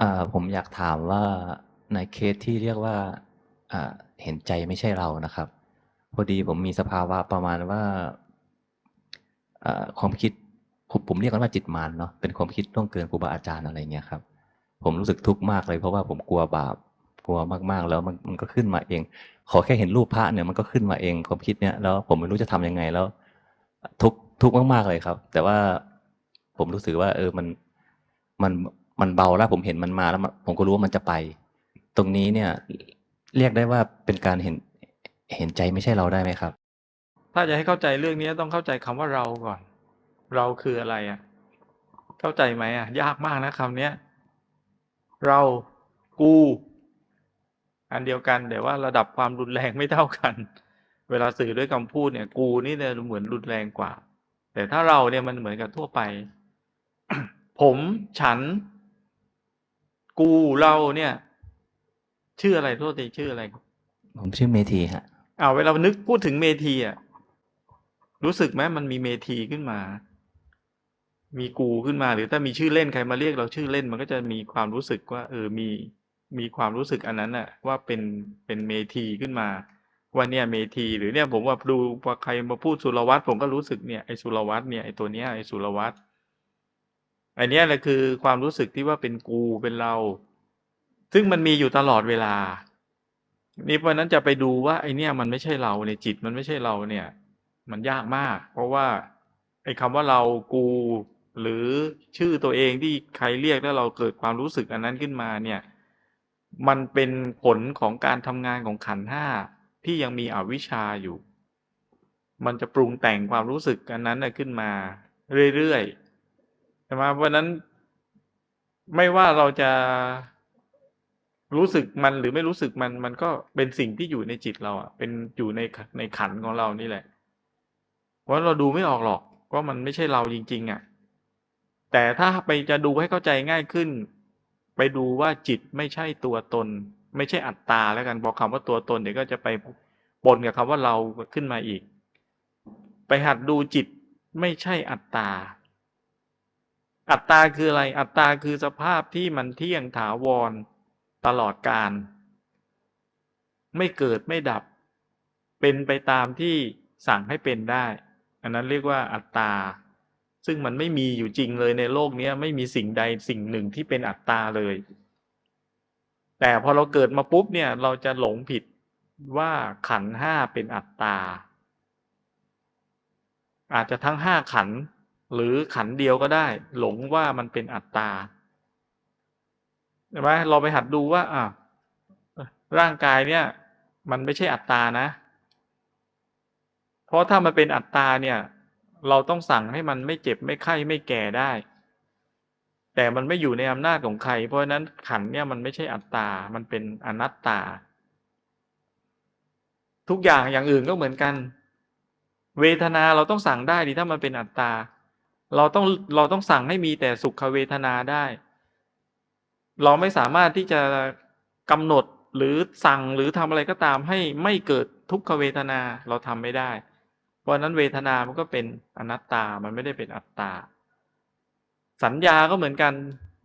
อ่าผมอยากถามว่าในเคสที่เรียกว่าเห็นใจไม่ใช่เรานะครับ พอดีผมมีสภาวะประมาณว่าอ่าความคิดผมผมเรียกกันว่าจิตมารเนาะเป็นความคิดล่วงเกินครูบาอาจารย์อะไรเงี้ยครับ ผมรู้สึกทุกข์มากเลยเพราะว่าผมกลัวบาปกลัวมากๆ แล้วมันมันก็ขึ้นมาเอง ขอแค่เห็นรูปพระเนี่ยมันก็ขึ้นมาเองความคิดเนี้ยแล้วผมไม่รู้จะทำยังไงแล้ว ทุกทุกมากๆเลยครับ แต่ว่าผมรู้สึกว่า เออมันมัน มันเบาแล้วผมเห็นมันมาแล้วผมก็รู้ว่ามันจะไป ตรงนี้เนี่ย เรียกได้ว่าเป็นการเห็นเห็นใจไม่ใช่เราได้ไหมครับ ถ้าจะให้เข้าใจเรื่องนี้ต้องเข้าใจคำว่าเราก่อน เราคืออะไรอะ เข้าใจไหมอะ ยากมากนะคำเนี้ย เรากู อันเดียวกันแต่ว่าระดับความรุนแรงไม่เท่ากัน เวลาสื่อด้วยคำพูดเนี่ย กูนี่เนี่ยเหมือนรุนแรงกว่า แต่ถ้าเราเนี่ยมันเหมือนกับทั่วไป ผมฉัน กูเราเนี่ย ชื่ออะไรโทษทีชื่ออะไร ผมชื่อเมธีฮะอ้าวเวลานึกพูดถึงเมทีอะรู้สึกไหมมันมีเมทีขึ้นมา มีกูขึ้นมา หรือถ้ามีชื่อเล่นใครมาเรียกเราชื่อเล่น มันก็จะมีความรู้สึกว่า เออมีมีความรู้สึกอันนั้นน่ะว่าเป็นเป็นเมทีขึ้นมาว่าเนี่ยเมทีหรือเนี่ยผมว่าดูว่าใครมาพูดสุรวัตรผมก็รู้สึกเนี่ยไอ้สุรวัตรเนี่ยไอ้ตัวเนี้ยไอ้สุรวัตรไอ้เนี้แหละคือความรู้สึกที่ว่าเป็นกูเป็นเรา ซึ่งมันมีอยู่ตลอดเวลา นี่เพราะนั้นจะไปดูว่าไอเนี่ยมันไม่ใช่เราในยจิตมันไม่ใช่เราเนี่ย มันยากมาก เพราะว่าไอคำว่าเรากู หรือชื่อตัวเองที่ใครเรียกแล้วเราเกิดความรู้สึกอันนั้นขึ้นมาเนี่ย มันเป็นผลของการทำงานของขันห้าที่ยังมีอวิชชาอยู่ มันจะปรุงแต่งความรู้สึกอันนั้นขึ้นมา เรื่อยๆ ใช่ไหมเพราะนั้นไม่ว่าเราจะรู้สึกมันหรือไม่รู้สึกมัน มันก็เป็นสิ่งที่อยู่ในจิตเราอะ เป็นอยู่ในในขันของเรานี่แหละ เพราะเราดูไม่ออกหรอกว่ามันไม่ใช่เราจริง ๆ อะ แต่ถ้าไปจะดูให้เข้าใจง่ายขึ้น ไปดูว่าจิตไม่ใช่ตัวตน ไม่ใช่อัตตาแล้วกันบอกคำว่าตัวตนเดี๋ยวก็จะไปปนกับคำว่าเราขึ้นมาอีก ไปหัดดูจิตไม่ใช่อัตตา อัตตาคืออะไร อัตตาคือสภาพที่มันเที่ยงถาวรตลอดการ ไม่เกิดไม่ดับ เป็นไปตามที่สั่งให้เป็นได้ อันนั้นเรียกว่าอัตตา ซึ่งมันไม่มีอยู่จริงเลยในโลกนี้ไม่มีสิ่งใดสิ่งหนึ่งที่เป็นอัตตาเลย แต่พอเราเกิดมาปุ๊บเนี่ยเราจะหลงผิดว่าขันห้าเป็นอัตตา อาจจะทั้งห้าขัน หรือขันเดียวก็ได้ หลงว่ามันเป็นอัตตาใช่ไหมเราไปหัดดูว่าอะร่างกายเนี่ย มันไม่ใช่อัตตานะ เพราะถ้ามันเป็นอัตตาเนี่ย เราต้องสั่งให้มันไม่เจ็บไม่ไข้ไม่แก่ได้ แต่มันไม่อยู่ในอำนาจของใคร เพราะฉะนั้นขันเนี่ยมันไม่ใช่อัตตา มันเป็นอนัตตา ทุกอย่างอย่างอื่นก็เหมือนกัน เวทนาเราต้องสั่งได้ดิถ้ามันเป็นอัตตา เราต้องเราต้องสั่งให้มีแต่สุขเวทนาได้ เราไม่สามารถที่จะกำหนดหรือสั่งหรือทำอะไรก็ตามให้ไม่เกิดทุกขเวทนาเราทำไม่ได้ เพราะฉะนั้นเวทนามันก็เป็นอนัตตา มันไม่ได้เป็นอัตตา สัญญาก็เหมือนกัน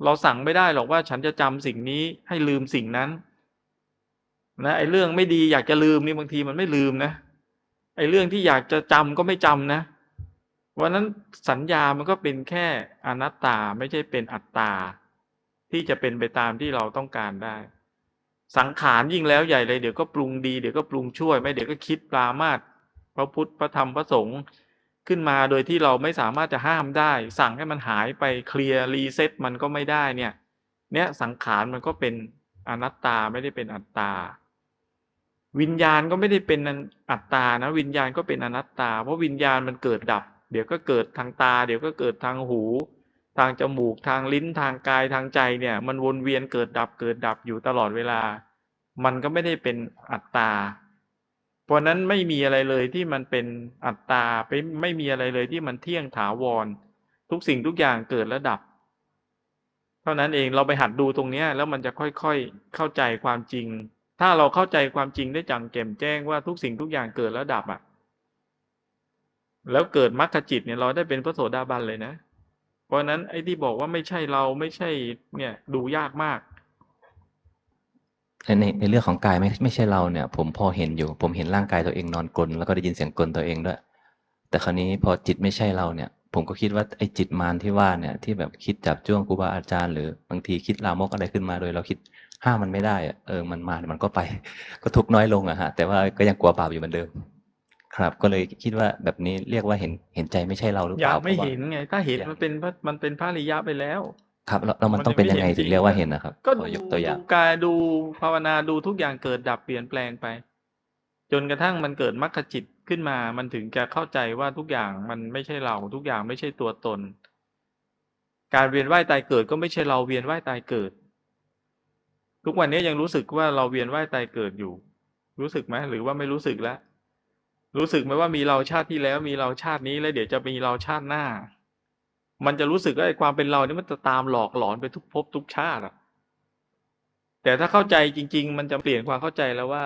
เราสั่งไม่ได้หรอกว่าฉันจะจำสิ่งนี้ให้ลืมสิ่งนั้นนะไอ้เรื่องไม่ดีอยากจะลืมนี่บางทีมันไม่ลืมนะไอ้เรื่องที่อยากจะจำก็ไม่จำนะ วันนั้นสัญญามันก็เป็นแค่อนัตตาไม่ใช่เป็นอัตตา ที่จะเป็นไปตามที่เราต้องการได้ สังขารยิ่งแล้วใหญ่เลยเดี๋ยวก็ปรุงดีเดี๋ยวก็ปรุงช่วยไม่เดี๋ยวก็คิดปรามาสพระพุทธพระธรรมพระสงฆ์ขึ้นมาโดยที่เราไม่สามารถจะห้ามได้ สั่งให้มันหายไปเคลียร์รีเซ็ตมันก็ไม่ได้เนี่ย เนี่ยสังขารมันก็เป็นอนัตตาไม่ได้เป็นอัตตาวิญญาณก็ไม่ได้เป็นอัตตานะ วิญญาณก็เป็นอนัตตา เพราะวิญญาณมันเกิดดับ เดี๋ยวก็เกิดทางตา เดี๋ยวก็เกิดทางหู ทางจมูกทางลิ้นทางกายทางใจเนี่ย มันวนเวียนเกิดดับเกิดดับอยู่ตลอดเวลา มันก็ไม่ได้เป็นอัตตา เพราะนั้นไม่มีอะไรเลยที่มันเป็นอัตตาไม่ไม่มีอะไรเลยที่มันเที่ยงถาวร ทุกสิ่งทุกอย่างเกิดและดับ เท่านั้นเองเราไปหัดดูตรงนี้แล้วมันจะค่อยๆเข้าใจความจริง ถ้าเราเข้าใจความจริงได้จังแจ่มแจ้งว่าทุกสิ่งทุกอย่างเกิดแล้วดับอะ แล้วเกิดมรรคจิตเนี่ยเราได้เป็นพระโสดาบันเลยนะ เพราะนั้นไอ้ที่บอกว่าไม่ใช่เราไม่ใช่เนี่ยดูยากมากในในเรื่องของกายไม่ไม่ใช่เราเนี่ย ผมพอเห็นอยู่ ผมเห็นร่างกายตัวเองนอนกลนแล้วก็ได้ยินเสียงกลนตัวเองด้วย แต่คราวนี้พอจิตไม่ใช่เราเนี่ย ผมก็คิดว่าไอ้จิตมารที่ว่าเนี่ย ที่แบบคิดจับจ้วงครูบาอาจารย์หรือบางทีคิดลามกอะไรขึ้นมาโดย เราคิดห้ามมันไม่ได้เออมันมามันก็ไป ก็ทุกข์น้อยลงอะฮะแต่ว่าก็ยังกลัวบาปอยู่เหมือนเดิม ครับ ก็เลยคิดว่าแบบนี้เรียกว่าเห็นเห็นใจไม่ใช่เราหรืออเปยาล่ากไม่พราะว่าเห็นไง ถ้าเห็นอยากมันเป็นพระมันเป็นพระอริยะไปแล้ว ครับแล้วแล้วมันมันต้องเป็นยังยังไม่ไงเห็นถึจริงงเรียกว่าอะเห็นนะครับ ก็ขอดูยกตัวอย่าดูงกายดูภาวนาดูทุกอย่างเกิดดับเปลี่ยนแปลงไป จนกระทั่งมันเกิดมรรคจิตขึ้นมา มันถึงจะเข้าใจว่าทุกอย่างมันไม่ใช่เรา ทุกอย่างไม่ใช่ตัวตน การเวียนว่ายตายเกิดก็ไม่ใช่เราเวียนว่ายตายเกิด ทุกวันนี้ยังรู้สึกว่าเราเวียนว่ายตายเกิดอยู่ รู้สึกไหมหรือว่าไม่รู้สึกแล้ว รู้สึกไหมว่ามีเราชาติที่แล้ว มีเราชาตินี้แล้วเดี๋ยวจะมีเราชาติหน้า มันจะรู้สึกว่าไอ้ความเป็นเรานี่มันจะตามหลอกหลอนไปทุกภพทุกชาติอะแต่ถ้าเข้าใจจริง ๆ มันจะเปลี่ยนความเข้าใจแล้วว่า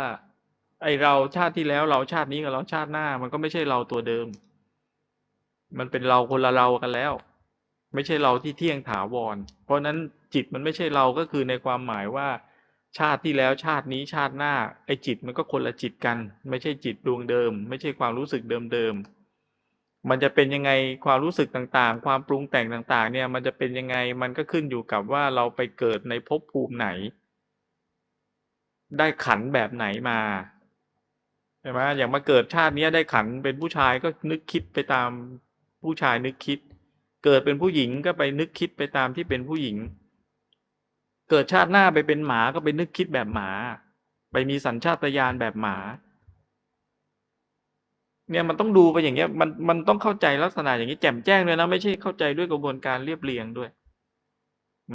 ไอเราชาติที่แล้วเราชาตินี้กับเราชาติหน้า มันก็ไม่ใช่เราตัวเดิม มันเป็นเราคนละเรากันแล้ว ไม่ใช่เราที่เที่ยงถาวร เพราะฉะนั้นจิตมันไม่ใช่เราก็คือในความหมายว่า ชาติที่แล้วชาตินี้ชาติหน้าไอจิตมันก็คนละจิตกัน ไม่ใช่จิตดวงเดิม ไม่ใช่ความรู้สึกเดิมๆมันจะเป็นยังไงความรู้สึกต่างๆ ความปรุงแต่งต่างๆ เนี่ยมันจะเป็นยังไงมันก็ขึ้นอยู่กับว่าเราไปเกิดในภพภูมิไหน ได้ขันแบบไหนมาใช่ไหมอย่างมาเกิดชาตินี้ได้ขันเป็นผู้ชายก็นึกคิดไปตามผู้ชายนึกคิด เกิดเป็นผู้หญิงก็ไปนึกคิดไปตามที่เป็นผู้หญิง เกิดชาติหน้าไปเป็นหมาก็ไปนึกคิดแบบหมา ไปมีสัญชาตญาณแบบหมา เนี่ยมันต้องดูไปอย่างเงี้ยมันมันต้องเข้าใจลักษณะอย่างนี้แจ่มแจ้งเลยนะไม่ใช่เข้าใจด้วยกระบวนการเรียบเรียงด้วย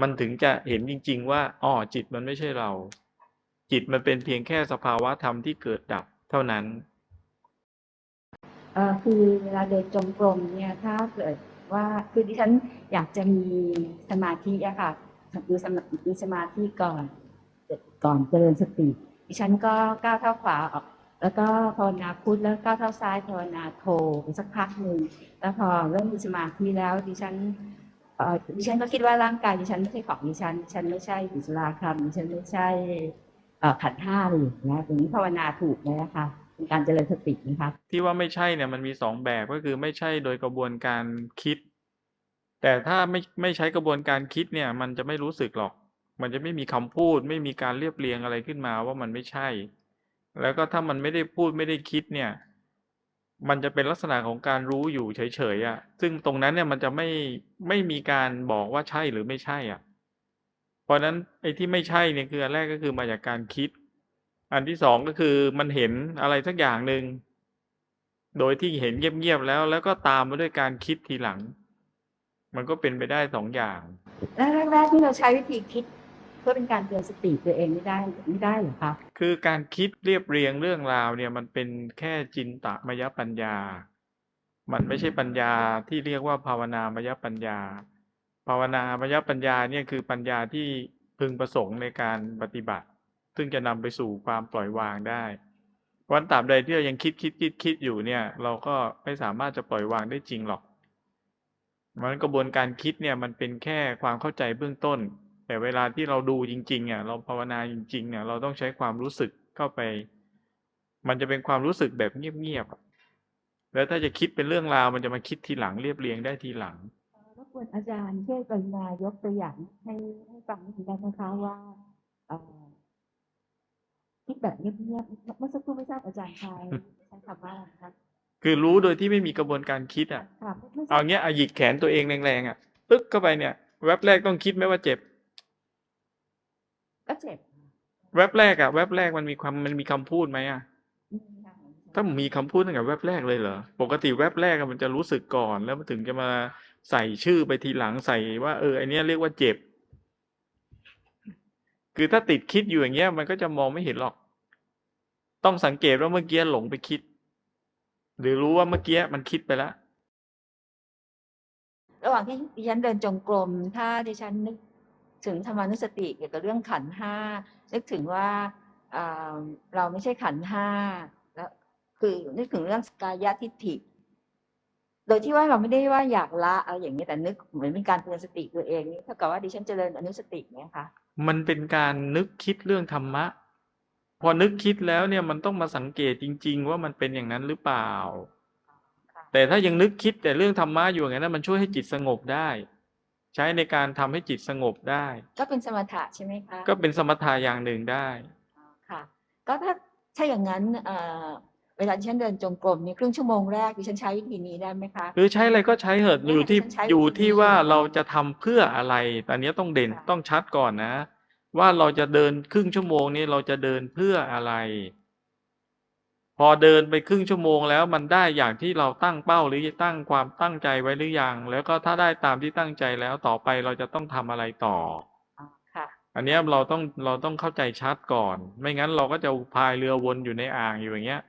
มันถึงจะเห็นจริง ๆ ว่าอ๋อจิตมันไม่ใช่เรา จิตมันเป็นเพียงแค่สภาวะธรรมที่เกิดดับเท่านั้นเออคือเวลาเดินจงกรมเนี่ยถ้าเกิดว่าคือดิฉันอยากจะมีสมาธิอะค่ะ ดูสมามีสมาธิก่อนก่อนเจริญสติดิฉันก็ก้าวเท้าขวาออก แล้วก็ภาวนาพุทธแล้วก้าวเท้าซ้ายภาวนาโทไปสักพักหนึ่งแล้วพอเริ่มมีสมาธิแล้วดิฉันเอ่อดิฉันก็คิดว่าร่างกายดิฉันไม่ใช่ของดิฉันดิฉันไม่ใช่บุษราคำดิฉันไม่ใช่เอ่อขันธ์ห้าเลยนะอย่างนี้ภาวนาถูกไหมอะคะเป็นการเจริญสตินะคะที่ว่าไม่ใช่เนี่ยมันมีสองแบบก็คือไม่ใช่โดยกระบวนการคิด แต่ถ้าไม่ไม่ใช้กระบวนการคิดเนี่ย มันจะไม่รู้สึกหรอก มันจะไม่มีคำพูด ไม่มีการเรียบเรียงอะไรขึ้นมาว่ามันไม่ใช่ แล้วก็ถ้ามันไม่ได้พูดไม่ได้คิดเนี่ย มันจะเป็นลักษณะของการรู้อยู่เฉยๆอะ ซึ่งตรงนั้นเนี่ยมันจะไม่ไม่มีการบอกว่าใช่หรือไม่ใช่อะ เพราะฉะนั้นไอ้ที่ไม่ใช่เนี่ยคืออันแรกก็คือมาจากการคิด อันที่สองก็คือมันเห็นอะไรสักอย่างหนึ่งโดยที่เห็นเงียบๆแล้ว แล้วก็ตามมาด้วยการคิดทีหลัง มันก็เป็นไปได้สองอย่าง แล้วแรกๆที่เราใช้วิธีคิด เพื่อเป็นการเตือนสติตัวเองไม่ได้ไม่ได้เหรอคะคือการคิดเรียบเรียงเรื่องราวเนี่ยมันเป็นแค่จินตมยปัญญา มันไม่ใช่ปัญญาที่เรียกว่าภาวนามยปัญญา ภาวนามยปัญญาเนี่ยคือปัญญาที่พึงประสงค์ในการปฏิบัติ ซึ่งจะนำไปสู่ความปล่อยวางได้วันตราบใดที่เรายังคิดคิดคิดคิดอยู่เนี่ย เราก็ไม่สามารถจะปล่อยวางได้จริงหรอก มันกระบวนการคิดเนี่ยมันเป็นแค่ความเข้าใจเบื้องต้น แต่เวลาที่เราดูจริงๆอะเราภาวนาจริงๆเนี่ยเราต้องใช้ความรู้สึกเข้าไป มันจะเป็นความรู้สึกแบบเงียบๆแล้วถ้าจะคิดเป็นเรื่องราวมันจะมาคิดทีหลังเรียบเรียงได้ทีหลังรบกวนอาจารย์ช่วยกรุณายกตัวอย่างให้ให้ฟังนิดนึงได้ไหมคะว่าคิดแบบเงียบๆเมื่อสักครู่ไม่ทราบอาจารย์ใช้ใช้คำว่าอะไรคะ คือรู้โดยที่ไม่มีกระบวนการคิดอะค่ะไม่ทราเอาบเงี้ยเอาหยิกแขนตัวเองแรงๆอะปึ๊กเข้าไปเนี่ยแว็บแรกต้องคิดไหมว่าเจ็บ ก็เจ็บ แว็บแรกอะ แว็บแรกมันมีความมันมีคำพูดไหมอะอืมค่ะถ้ามีคำพูดตั้งแต่แว็บแรกเลยเหรอ ปกติแว็บแรกอะมันจะรู้สึกก่อน แล้วมันถึงจะมาใส่ชื่อไปทีหลังใส่ว่าเออไอเนี้ยเรียกว่าเจ็บ คือถ้าติดคิดอยู่อย่างเงี้ย มันก็จะมองไม่เห็นหรอก ต้องสังเกตว่าเมื่อกี้หลงไปคิด หรือรู้ว่าเมื่อกี้มันคิดไปแล้วระหว่างที่ดิฉันเดินจงกรม ถ้าดิฉันนึกถึงธรรมานุสติเกี่ยวกับเรื่องขันธ์ห้านึกถึงว่าอ่าเราไม่ใช่ขันธ์ห้าแล้วคือนึกถึงเรื่องสกายทิฏฐิ โดยที่ว่าเราไม่ได้ว่าอยากละอะไรอย่างนี้ยแต่นึกเหมือนเป็นการเตือนสติตัวเองนี่เท่ากับว่าดิฉันเจริญอนุสติเนี่ยค่ะมันเป็นการนึกคิดเรื่องธรรมะ พอนึกคิดแล้วเนี่ยมันต้องมาสังเกตจริง ๆ ว่ามันเป็นอย่างนั้นหรือเปล่าค่ะแต่ถ้ายังนึกคิดแต่เรื่องธรรมะอยู่อย่างนั้นนะมันช่วยให้จิตสงบได้ ใช้ในการทำให้จิตสงบได้ ก็เป็นสมถะใช่ไหมคะก็เป็นสมถะอย่างหนึ่งได้อ๋อค่ะก็ถ้าถ้าอย่างนั้นเอ่อเวลาดิฉันเดินจงกรมเนี่ยครึ่งชั่วโมงแรกดิฉันใช้วิธีนี้ได้ไหมคะคือใช้อะไรก็ใช้เหอะเนี่ยอยู่ที่ดิฉันใช้อยู่วิธีที่นี้ว่าค่ะเราจะทำเพื่ออะไรตอนนี้ยต้องเด่นค่ะต้องชัดก่อนนะ ว่าเราจะเดินครึ่งชั่วโมงนี้เราจะเดินเพื่ออะไร พอเดินไปครึ่งชั่วโมงแล้วมันได้อย่างที่เราตั้งเป้าหรือตั้งความตั้งใจไว้หรือยัง แล้วก็ถ้าได้ตามที่ตั้งใจแล้วต่อไปเราจะต้องทำอะไรต่ออ๋อค่ะอันเนี้ยเราต้องเราต้องเข้าใจชัดก่อน ไม่งั้นเราก็จะพายเรือวนอยู่ในอ่างอยู่อย่างเงี้ย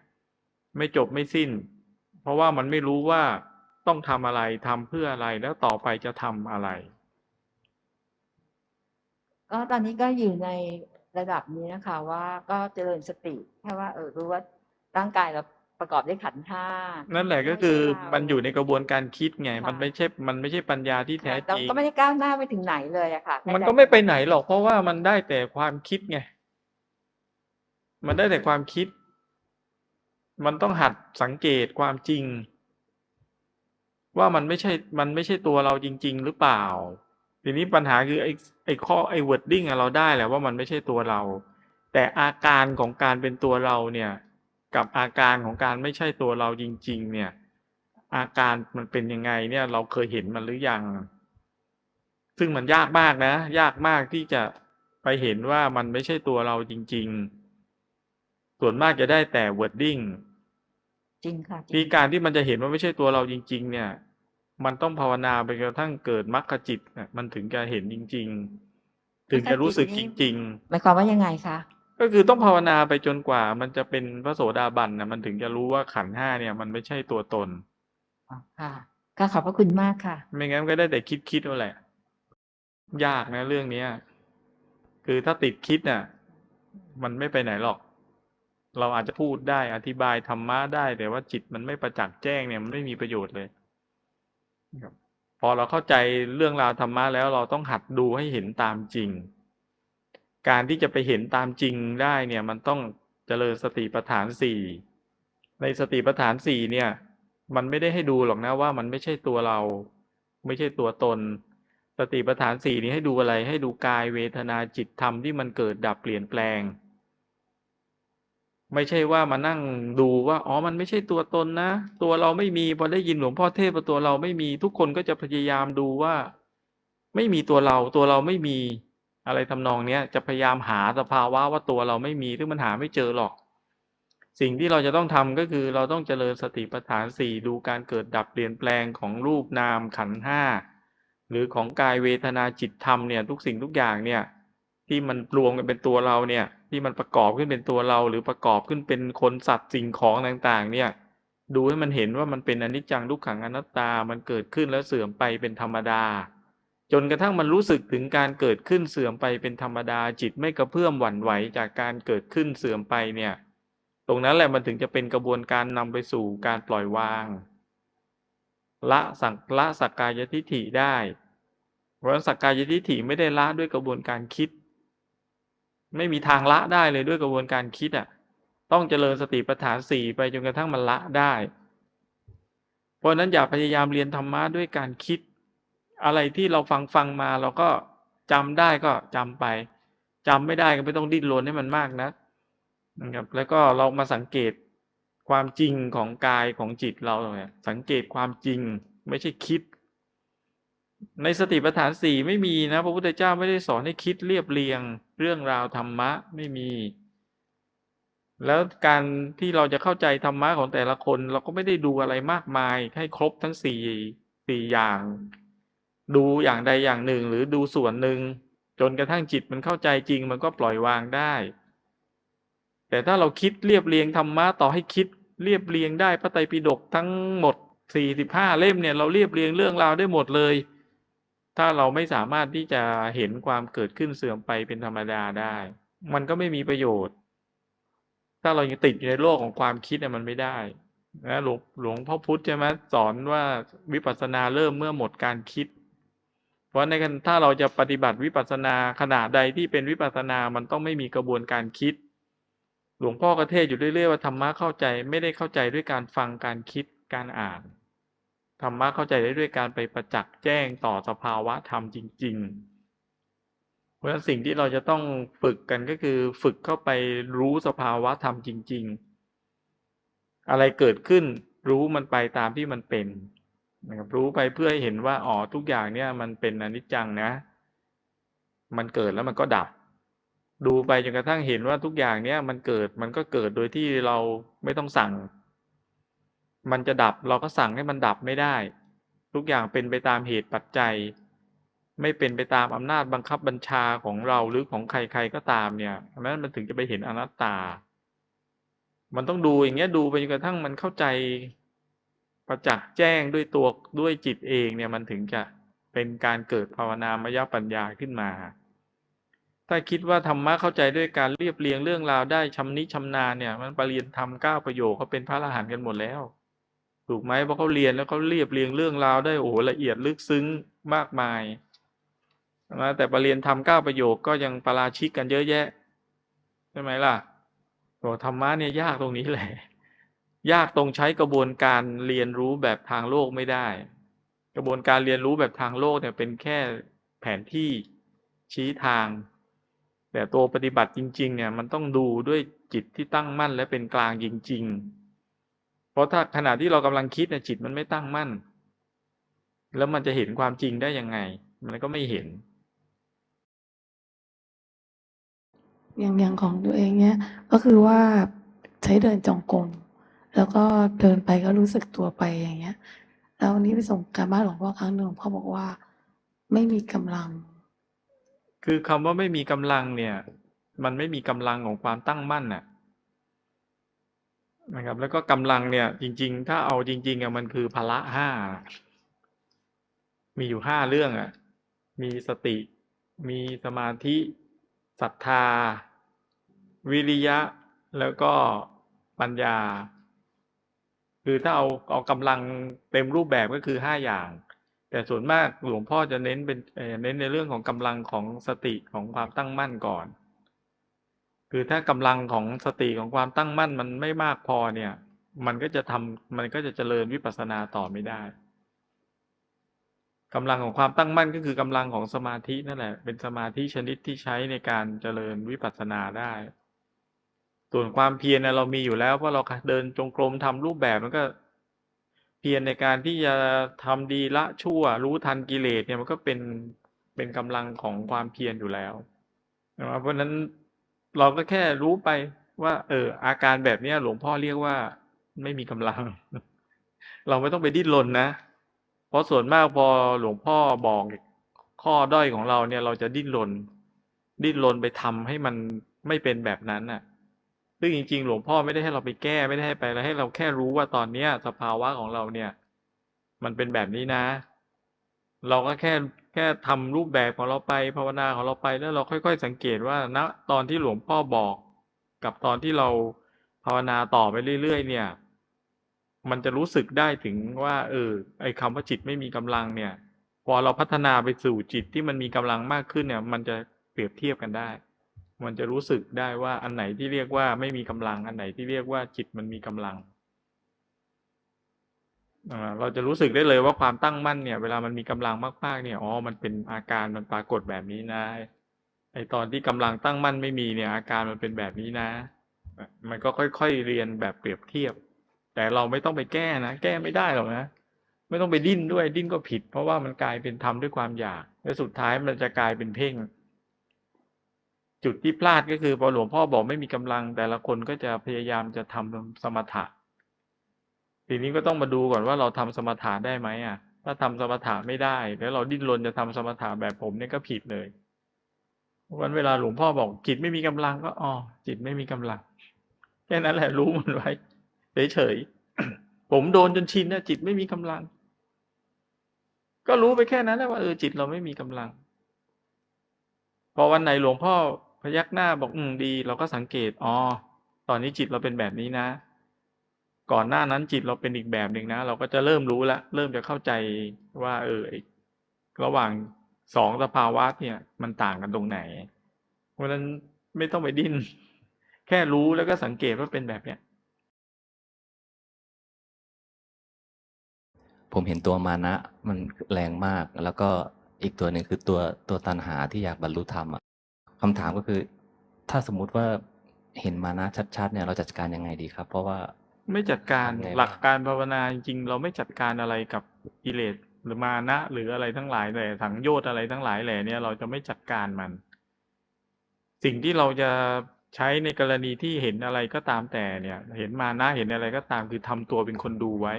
ไม่จบไม่สิ้น เพราะว่ามันไม่รู้ว่าต้องทำอะไรทำเพื่ออะไรแล้วต่อไปจะทำอะไร ก็ตอนนี้ก็อยู่ในระดับนี้นะคะว่าก็เจริญสติแค่ว่าเออรู้ว่าร่างกายเราประกอบด้วยขันธ์ห้านั่นแหละก็ไม่ใช่คือเรามันอยู่ในกระบวนการคิดไงค่ะมันไม่ใช่ มันไม่ใช่ปัญญาที่แท้เราจริงก็ไม่ได้ก้าวหน้าไปถึงไหนเลยอะค่ะ มันก็ไม่ไปไหนหรอกเพราะว่ามันได้แต่ความคิดไง มันได้แต่ความคิด มันต้องหัดสังเกตความจริง ว่ามันไม่ใช่ มันไม่ใช่ตัวเราจริง ๆ หรือเปล่า ทีนี้ปัญหาคือไอ้ไอ้ข้อไอ้ wording อะเราได้แหละว่ามันไม่ใช่ตัวเรา แต่อาการของการเป็นตัวเราเนี่ย กับอาการของการไม่ใช่ตัวเราจริง ๆ เนี่ย อาการมันเป็นยังไงเนี่ย เราเคยเห็นมันหรือยัง ซึ่งมันยากมากนะ ยากมากที่จะไปเห็นว่ามันไม่ใช่ตัวเราจริง ๆ ส่วนมากจะได้แต่ wording จริงค่ะจริที่งการที่มันจะเห็นว่าไม่ใช่ตัวเราจริง ๆ เนี่ย มันต้องภาวนาไปกระทั่งเกิดมรรคจิตน่ะมันถึงจะเห็นจริง ๆ ถึงจะรู้สึกจริงหมายความว่ายังไงคะๆก็คือต้องภาวนาไปจนกว่า มันจะเป็นพระโสดาบันนะมันถึงจะรู้ว่าขันธ์ห้าเนี่ย มันไม่ใช่ตัวตนอ๋อค่ะก็ขอบพระคุณมากค่ะ ไม่งั้นก็ได้แต่คิดคิดเอาแหละ ยากนะเรื่องเนี้ยคือถ้าติดคิดน่ะ มันไม่ไปไหนหรอก เราอาจจะพูดได้อธิบายธรรมะได้ แต่ว่าจิตมันไม่ประจักษ์แจ้งเนี่ยมันไม่มีประโยชน์เลยครับ พอเราเข้าใจเรื่องราวธรรมะแล้วเราต้องหัดดูให้เห็นตามจริง การที่จะไปเห็นตามจริงได้เนี่ยมันต้องเจริญสติปัฏฐานสี่ในสติปัฏฐานสี่เนี่ย มันไม่ได้ให้ดูหรอกนะว่ามันไม่ใช่ตัวเรา ไม่ใช่ตัวตน สติปัฏฐานสี่นี้ให้ดูอะไรให้ดูกายเวทนาจิตธรรมที่มันเกิดดับเปลี่ยนแปลง ไม่ใช่ว่ามานั่งดูว่าอ๋อมันไม่ใช่ตัวตนนะ ตัวเราไม่มีพอได้ยินหลวงพ่อเทศว่าตัวเราไม่มีทุกคนก็จะพยายามดูว่า ไม่มีตัวเราตัวเราไม่มีอะไรทำนองเนี้ยจะพยายามหาสภาวะว่าตัวเราไม่มีซึ่งมันหาไม่เจอหรอก สิ่งที่เราจะต้องทำก็คือเราต้องเจริญสติปัฏฐานสี่ดูการเกิดดับเปลี่ยนแปลงของรูปนามขันห้าหรือของกายเวทนาจิตธรรมเนี่ยทุกสิ่งทุกอย่างเนี่ย ที่มันรวมกันเป็นตัวเราเนี่ย ที่มันประกอบขึ้นเป็นตัวเรา หรือประกอบขึ้นเป็นคนสัตว์สิ่งของต่างๆ เนี่ย ดูให้มันเห็นว่ามันเป็นอนิจจังทุกขังอนัตตา มันเกิดขึ้นแล้วเสื่อมไปเป็นธรรมดา จนกระทั่งมันรู้สึกถึงการเกิดขึ้นเสื่อมไปเป็นธรรมดา จิตไม่กระเพื่อมหวั่นไหวจากการเกิดขึ้นเสื่อมไปเนี่ย ตรงนั้นแหละมันถึงจะเป็นกระบวนการนำไปสู่การปล่อยวางละสักละสักกายทิฏฐิได้เพราะสักกายทิฏฐิไม่ได้ละด้วยกระบวนการคิด ไม่มีทางละได้เลยด้วยกระบวนการคิดอะ ต้องเจริญสติปัฏฐานสี่ไปจนกระทั่งมันละได้ เพราะฉะนั้นอย่าพยายามเรียนธรรมะด้วยการคิด อะไรที่เราฟังฟังมาเราก็จำได้ก็จำไปจำไม่ได้ก็ไม่ต้องดิ้นรนให้มันมากนะนะครับ แล้วก็เรามาสังเกตความจริงของกายของจิตเราเนี่ยสังเกตความจริงไม่ใช่คิด ในสติปัฏฐานสี่ไม่มีนะพระพุทธเจ้าไม่ได้สอนให้คิดเรียบเรียง เรื่องราวธรรมะไม่มี แล้วการที่เราจะเข้าใจธรรมะของแต่ละคน เราก็ไม่ได้ดูอะไรมากมายให้ครบทั้งสี่สี่อย่าง ดูอย่างใดอย่างหนึ่ง หรือดูส่วนหนึ่ง จนกระทั่งจิตมันเข้าใจจริง มันก็ปล่อยวางได้ แต่ถ้าเราคิดเรียบเรียงธรรมะต่อให้คิดเรียบเรียงได้พระไตรปิฎกทั้งหมดสี่สิบห้าเล่มเนี่ยเราเรียบเรียงเรื่องราวได้หมดเลย ถ้าเราไม่สามารถที่จะเห็นความเกิดขึ้นเสื่อมไปเป็นธรรมดาได้ มันก็ไม่มีประโยชน์ ถ้าเรายังติดอยู่ในโลกของความคิดเนี่ยมันไม่ได้นะหลวงหลวงพ่อพุธใช่ไหมสอนว่าวิปัสสนาเริ่มเมื่อหมดการคิด เพราะในการถ้าเราจะปฏิบัติวิปัสสนาขณะใดที่เป็นวิปัสสนามันต้องไม่มีกระบวนการคิด หลวงพ่อกระเทศอยู่เรื่อยๆว่าธรรมะเข้าใจไม่ได้เข้าใจด้วยการฟังการคิดการอ่าน ธรรมะเข้าใจได้ด้วยการไปประจักษ์แจ้งต่อสภาวะธรรมจริง ๆ เพราะฉะนั้นสิ่งที่เราจะต้องฝึกกันก็คือฝึกเข้าไปรู้สภาวะธรรมจริง ๆ อะไรเกิดขึ้นรู้มันไปตามที่มันเป็นนะครับรู้ไปเพื่อให้เห็นว่าอ๋อทุกอย่างเนี่ยมันเป็นอนิจจังนะ มันเกิดแล้วมันก็ดับ ดูไปจนกระทั่งเห็นว่าทุกอย่างเนี่ยมันเกิดมันก็เกิดโดยที่เราไม่ต้องสั่ง มันจะดับเราก็สั่งให้มันดับไม่ได้ ทุกอย่างเป็นไปตามเหตุปัจจัย ไม่เป็นไปตามอำนาจบังคับบัญชาของเราหรือของใครๆก็ตามเนี่ยนั้นมันถึงจะไปเห็นอนัตตา มันต้องดูอย่างเงี้ยดูไปจนกระทั่งมันเข้าใจประจักษ์แจ้งด้วยตัวด้วยจิตเองเนี่ยมันถึงจะเป็นการเกิดภาวนามยปัญญาขึ้นมา ถ้าคิดว่าธรรมะเข้าใจด้วยการเรียบเรียงเรื่องราวได้ชำนิชำนาญเนี่ย มันปรริยนทำเก้าประโยคเขาเป็นพระอรหันต์กันหมดแล้ว ถูกไหมเพราะเขาเรียนแล้วเขาเรียบเรียงเรื่องราวได้โอ้โหละเอียดลึกซึ้งมากมายนะแต่ปรริยนทำเก้าประโยคก็ยังปราชิกกันเยอะแยะใช่ไหมล่ะโอ้ธรรมะเนี่ยยากตรงนี้แหละ ยากตรงใช้กระบวนการเรียนรู้แบบทางโลกไม่ได้ กระบวนการเรียนรู้แบบทางโลกเนี่ยเป็นแค่แผนที่ชี้ทาง แต่ตัวปฏิบัติจริง ๆ เนี่ยมันต้องดูด้วยจิตที่ตั้งมั่นและเป็นกลางจริง ๆ เพราะถ้าขณะที่เรากำลังคิดเนี่ยจิตมันไม่ตั้งมั่น แล้วมันจะเห็นความจริงได้ยังไง มันก็ไม่เห็น อย่างอย่างของตัวเองเนี่ยก็คือว่าใช้เดินจงกรมแล้วก็เดินไปก็รู้สึกตัวไปอย่างเงี้ย แล้ววันนี้ไปส่งการบ้านหลวงพ่อครั้งหนึ่งหลวงพ่อบอกว่าไม่มีกำลัง คือคำว่าไม่มีกำลังเนี่ย มันไม่มีกำลังของความตั้งมั่นน่ะ นะครับ แล้วก็กำลังเนี่ย จริง ๆ ถ้าเอาจริงๆอะมันคือพละห้ามีอยู่ห้าเรื่องอะ มีสติ มีสมาธิศรัทธา วิริยะแล้วก็ปัญญา คือถ้าเอาเอากำลังเต็มรูปแบบก็คือห้าอย่าง แต่ส่วนมากหลวงพ่อจะเน้นเป็นเน้นในเรื่องของกำลังของสติของความตั้งมั่นก่อน คือถ้ากำลังของสติของความตั้งมั่นมันไม่มากพอเนี่ย มันก็จะทำมันก็จะเจริญวิปัสสนาต่อไม่ได้กำลังของความตั้งมั่นก็คือกำลังของสมาธินั่นแหละ เป็นสมาธิชนิดที่ใช้ในการเจริญวิปัสสนาได้ส่วนความเพียรเนี่ยเรามีอยู่แล้วเพราะเราเดินจงกรมทำรูปแบบมันก็เพียรในการที่จะทำดีละชั่ว รู้ทันกิเลสเนี่ยมันก็เป็นเป็นกำลังของความเพียรอยู่แล้วเพราะฉะนั้น เราก็แค่รู้ไปว่า เออ อาการแบบเนี้ยหลวงพ่อเรียกว่า ไม่มีกำลัง เราไม่ต้องไปดิ้นรนนะ เพราะส่วนมากพอหลวงพ่อบอกข้อด้อยของเราเนี่ยเราจะดิ้นรนดิ้นรนไปทำให้มันไม่เป็นแบบนั้นน่ะ ซึ่งจริง ๆ หลวงพ่อไม่ได้ให้เราไปแก้ไม่ได้ให้ไปอะไรให้เราแค่รู้ว่าตอนเนี้ย สภาวะของเราเนี่ย มันเป็นแบบนี้นะ เราก็แค่ แค่ทำรูปแบบของเราไปภาวนาของเราไปแล้วเราค่อย ๆ สังเกตว่าณตอนที่หลวงพ่อบอก กับตอนที่เราภาวนาต่อไปเรื่อย ๆ เนี่ย มันจะรู้สึกได้ถึงว่า เออ ไอ้คำว่าจิตไม่มีกำลังเนี่ย พอเราพัฒนาไปสู่จิตที่มันมีกำลังมากขึ้นเนี่ย มันจะเปรียบเทียบกันได้ มันจะรู้สึกได้ว่าอันไหนที่เรียกว่าไม่มีกำลัง อันไหนที่เรียกว่าจิตมันมีกำลัง เราจะรู้สึกได้เลยว่าความตั้งมั่นเนี่ย เวลามันมีกำลังมากๆเนี่ยอ๋อมันเป็นอาการมันปรากฏแบบนี้นะไอตอนที่กำลังตั้งมั่นไม่มีเนี่ย อาการมันเป็นแบบนี้นะ มันก็ค่อยๆเรียนแบบเปรียบเทียบ แต่เราไม่ต้องไปแก้นะแก้ไม่ได้หรอกนะไม่ต้องไปดิ้นด้วยดิ้นก็ผิด เพราะว่ามันกลายเป็นทำด้วยความอยากและสุดท้ายมันจะกลายเป็นเพ่ง จุดที่พลาดก็คือพอหลวงพ่อบอกไม่มีกำลัง แต่ละคนก็จะพยายามจะทำสมถะ ทีนี้ก็ต้องมาดูก่อนว่าเราทำสมถะได้ไหมอะ ถ้าทำสมถะไม่ได้ แล้วเราดิ้นรนจะทำสมถะแบบผมเนี่ยก็ผิดเลยวันเวลาหลวงพ่อบอกจิตไม่มีกำลังก็อ๋อจิตไม่มีกำลังแค่นั้นแหละรู้มันไว้เฉยๆผมโดนจนชินนะจิตไม่มีกำลัง ก็รู้ไปแค่นั้นแหละว่าเออจิตเราไม่มีกำลัง พอวันไหนหลวงพ่อพยักหน้าบอกอืมดี เราก็สังเกตอ๋อตอนนี้จิตเราเป็นแบบนี้นะ ก่อนหน้านั้นจิตเราเป็นอีกแบบหนึ่งนะ เราก็จะเริ่มรู้ละเริ่มจะเข้าใจว่า เออระหว่างสองสภาวะเนี่ย มันต่างกันตรงไหน เพราะฉะนั้นไม่ต้องไปดิ้น แค่รู้แล้วก็สังเกตว่าเป็นแบบเนี้ยผมเห็นตัวมานะมันแรงมาก แล้วก็อีกตัวหนึ่งคือตัวตัวตัณหาที่อยากบรรลุธรรมอะคำถามก็คือ ถ้าสมมุติว่าเห็นมานะชัดๆเนี่ยเราจัดการยังไงดีครับ เพราะว่า ไม่จัดการทำไงหลักบ้างการภาวนาจริงๆเราไม่จัดการอะไรกับกิเลสหรือมานะ หรืออะไรทั้งหลายแหล่สังโยชน์อะไรทั้งหลายแหล่เนี่ยเราจะไม่จัดการมัน สิ่งที่เราจะใช้ในกรณีที่เห็นอะไรก็ตามแต่เนี่ย เห็นมานะเห็นอะไรก็ตามคือทำตัวเป็นคนดูไว้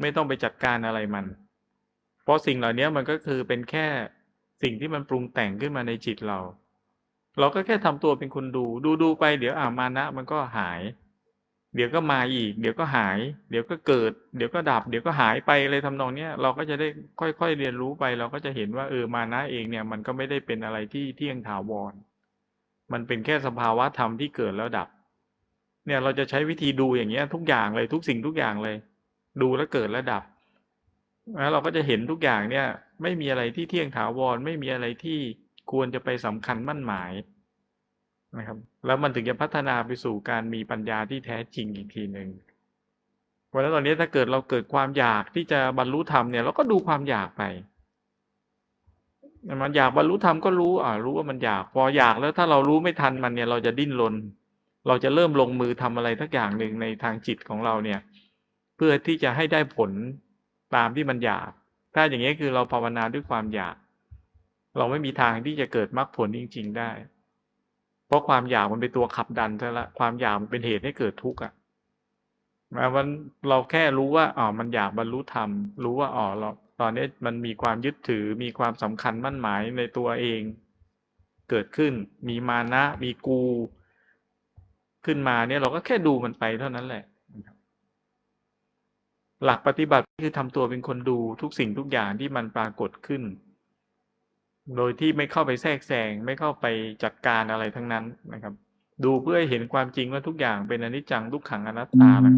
ไม่ต้องไปจัดการอะไรมัน เพราะสิ่งเหล่านี้มันก็คือเป็นแค่สิ่งที่มันปรุงแต่งขึ้นมาในจิตเรา เราก็แค่ทำตัวเป็นคนดู ดูดูไปเดี๋ยวอ่ามานะ มันก็หาย เดี๋ยวก็มาอีก เดี๋ยวก็หาย เดี๋ยวก็เกิด เดี๋ยวก็ดับ เดี๋ยวก็หายไปอะไรทำนองเนี้ยเราก็จะได้ค่อยๆเรียนรู้ไป เราก็จะเห็นว่าเออมานะเองเนี่ย มันก็ไม่ได้เป็นอะไรที่เที่ยงถาวร มันเป็นแค่สภาวะธรรมที่เกิดแล้วดับ เนี่ยเราจะใช้วิธีดูอย่างเงี้ย ทุกอย่างเลยทุกสิ่งทุกอย่างเลย ดูแล้วเกิดแล้วดับแล้วเราก็จะเห็นทุกอย่างเนี่ย ไม่มีอะไรที่เที่ยงถาวร ไม่มีอะไรที่ควรจะไปสำคัญมั่นหมาย นะครับ แล้วมันถึงจะพัฒนาไปสู่การมีปัญญาที่แท้จริงอีกทีหนึ่งเพราะฉะนั้นตอนนี้ถ้าเกิดเราเกิดความอยากที่จะบรรลุธรรมเนี่ยเราก็ดูความอยากไปมันอยากบรรลุธรรมก็รู้อ่ารู้ว่ามันอยาก พออยากแล้วถ้าเรารู้ไม่ทันมันเนี่ย เราจะดิ้นรนเราจะเริ่มลงมือทำอะไรทักอย่างหนึ่งในทางจิตของเราเนี่ย เพื่อที่จะให้ได้ผลตามที่มันอยาก ถ้าอย่างนี้คือเราภาวนาด้วยความอยาก เราไม่มีทางที่จะเกิดมรรคผลจริง ๆ ได้ เพราะความอยากมันเป็นตัวขับดันซะละความอยากมันเป็นเหตุให้เกิดทุกข์อะมาวันเราแค่รู้ว่าอ๋อมันอยากบรรลุธรรม รู้ว่าอ๋อเราตอนนี้มันมีความยึดถือมีความสำคัญมั่นหมายในตัวเอง เกิดขึ้น มีมานะ มีกู ขึ้นมาเนี่ยเราก็แค่ดูมันไปเท่านั้นแหละ หลักปฏิบัติคือทำตัวเป็นคนดูทุกสิ่งทุกอย่างที่มันปรากฏขึ้น โดยที่ไม่เข้าไปแทรกแซงไม่เข้าไปจัดการอะไรทั้งนั้นนะครับ ดูเพื่อให้เห็นความจริงว่าทุกอย่างเป็นอนิจจังทุกขังอนัตตานะ